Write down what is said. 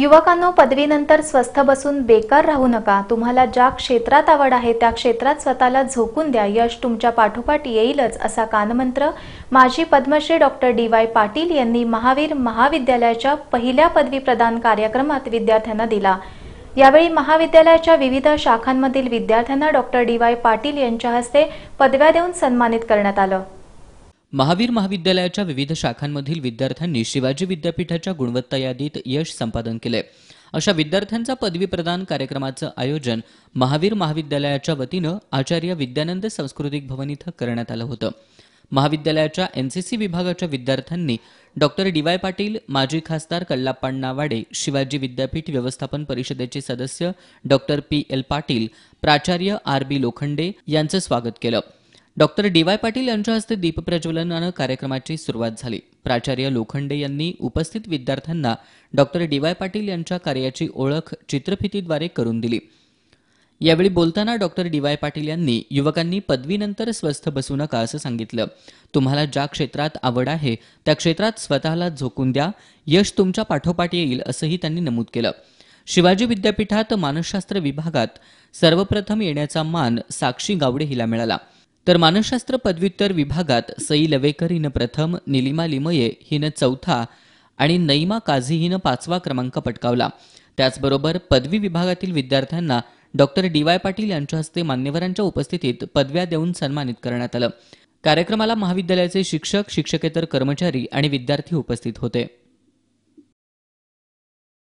युवकांनो पदवीनंतर स्वस्थ बसून बेकार राहू नका. तुम्हाला ज्या क्षेत्रात आवड आहे त्या क्षेत्रात स्वतःला झोकून द्या. यश तुमच्या पाठोपाठ येईलच असा कानमंत्र माजी Padmashri doctor D Y Patil यांनी महावीर महाविद्यालयाच्या पहिल्या पदवी प्रदान कार्यक्रमात विद्यार्थ्यांना दिला. यावेळी महाविद्यालयाच्या विविध शाखांमधील विद्यार्थ्यांना डॉक्टर डी वाय पाटील यांच्या हस्ते पदव्या देऊन सन्मानित करण्यात आलं. महावीर महाविद्यालयाच्या विविध शाखांमधील विद्यार्थ्यांनी शिवाजी विद्यापीठाच्या गुणवत्ता यादीत यश संपादन केले. अशा विद्यार्थ्यांचा पदवी प्रदान कार्यक्रमाचं आयोजन महावीर महाविद्यालयाच्या वतीनं आचार्य विद्यानंद सांस्कृतिक भवन इथं करण्यात आलं होतं. महाविद्यालयाच्या एनसीसी विभागाच्या विद्यार्थ्यांनी डॉक्टर डी वाय पाटील माजी खासदार कल्लाप्पाण्णा वाडे शिवाजी विद्यापीठ व्यवस्थापन परिषदेचे सदस्य डॉक्टर पी एल पाटील प्राचार्य आर बी लोखंडे यांचं स्वागत केलं. डॉक्टर डी वाय पाटील यांच्या हस्ते दीपप्रज्वलनानं कार्यक्रमाची सुरुवात झाली. प्राचार्य लोखंडे यांनी उपस्थित विद्यार्थ्यांना डॉक्टर डी वाय पाटील यांच्या कार्याची ओळख चित्रफितीद्वारे करून दिली. यावेळी बोलताना डॉक्टर डी वाय पाटील यांनी युवकांनी पदवीनंतर स्वस्थ बसू नका असं सांगितलं. तुम्हाला ज्या क्षेत्रात आवड आहे त्या क्षेत्रात स्वतःला झोकून द्या. यश तुमच्या पाठोपाठ येईल असंही त्यांनी नमूद केलं. शिवाजी विद्यापीठात मानसशास्त्र विभागात सर्वप्रथम येण्याचा मान साक्षी गावडे हिला मिळाला. तर मानसशास्त्र पदव्युत्तर विभागात सई लवेकर हिनं प्रथम निलिमा लिमये हिनं चौथा आणि नईमा काझी हिनं पाचवा क्रमांक पटकावला. त्याचबरोबर पदवी विभागातील विद्यार्थ्यांना डॉक्टर डी वाय पाटील यांच्या हस्ते मान्यवरांच्या उपस्थितीत पदव्या देऊन सन्मानित करण्यात आलं. कार्यक्रमाला महाविद्यालयाचे शिक्षक शिक्षकेतर कर्मचारी आणि विद्यार्थी उपस्थित होते.